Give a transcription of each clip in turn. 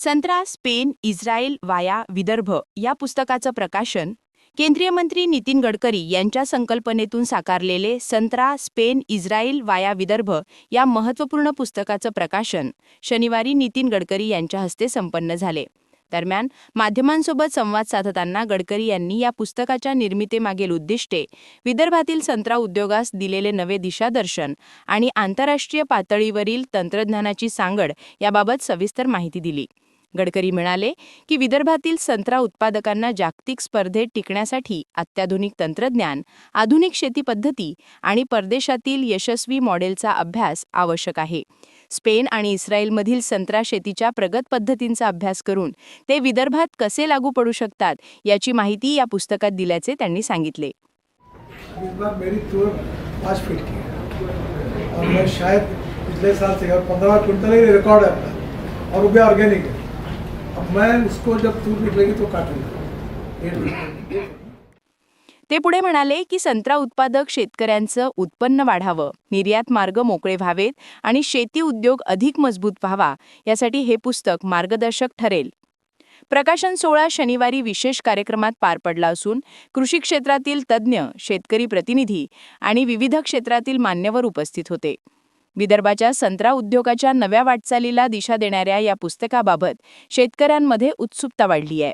संत्रा Spain Israel वाया विदर्भ या पुस्तकाचं प्रकाशन केंद्रीय मंत्री नितीन गडकरी यांच्या संकल्पनेतून साकारलेले संत्रा स्पेन इस्रायल वाया विदर्भ या महत्त्वपूर्ण पुस्तकाचं प्रकाशन शनिवारी नितीन गडकरी यांच्या हस्ते संपन्न झाले. दरम्यान माध्यमांसोबत संवाद साधताना गडकरी यांनी या पुस्तकाच्या निर्मितीमागील उद्दिष्टे विदर्भातील संत्रा उद्योगास दिलेले नवे दिशादर्शन आणि आंतरराष्ट्रीय पातळीवरील तंत्रज्ञानाची सांगड याबाबत सविस्तर माहिती दिली. गडकरी म्हणाले की विदर्भातील संत्रा उत्पादकांना जागतिक स्पर्धेत टिकण्यासाठी अत्याधुनिक तंत्रज्ञान आधुनिक शेती पद्धती आणि परदेशातील यशस्वी मॉडेलचा अभ्यास आवश्यक आहे. स्पेन आणि इस्रायलमधील संत्रा शेतीच्या प्रगत पद्धतींचा अभ्यास करून ते विदर्भात कसे लागू पडू शकतात याची माहिती या पुस्तकात दिल्याचे त्यांनी सांगितले. और मैं शायद पिछले साल से और पंद्रह क्विंटल ही रिकॉर्ड है अपना. और वो भी ऑर्गेनिक है. मैं उसको जब तूर निकलेगी तो काटूंगा। ते पुढे म्हणाले की संत्रा उत्पादक शेतकऱ्यांचं उत्पन्न वाढावं निर्यात मार्ग मोकळे व्हावेत आणि शेती उद्योग अधिक मजबूत व्हावा यासाठी हे पुस्तक मार्गदर्शक ठरेल. प्रकाशन सोहळा शनिवारी विशेष कार्यक्रमात पार पडला असून कृषी क्षेत्रातील तज्ज्ञ शेतकरी प्रतिनिधी आणि विविध क्षेत्रातील मान्यवर उपस्थित होते. विदर्भाच्या संत्रा उद्योगाच्या नव्या वाटचालीला दिशा देणाऱ्या या पुस्तकाबाबत शेतकऱ्यांमध्ये उत्सुकता वाढली आहे.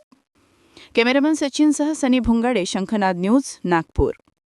कॅमेरामन सचिनसह सनी भुंगाडे शंखनाद न्यूज नागपूर.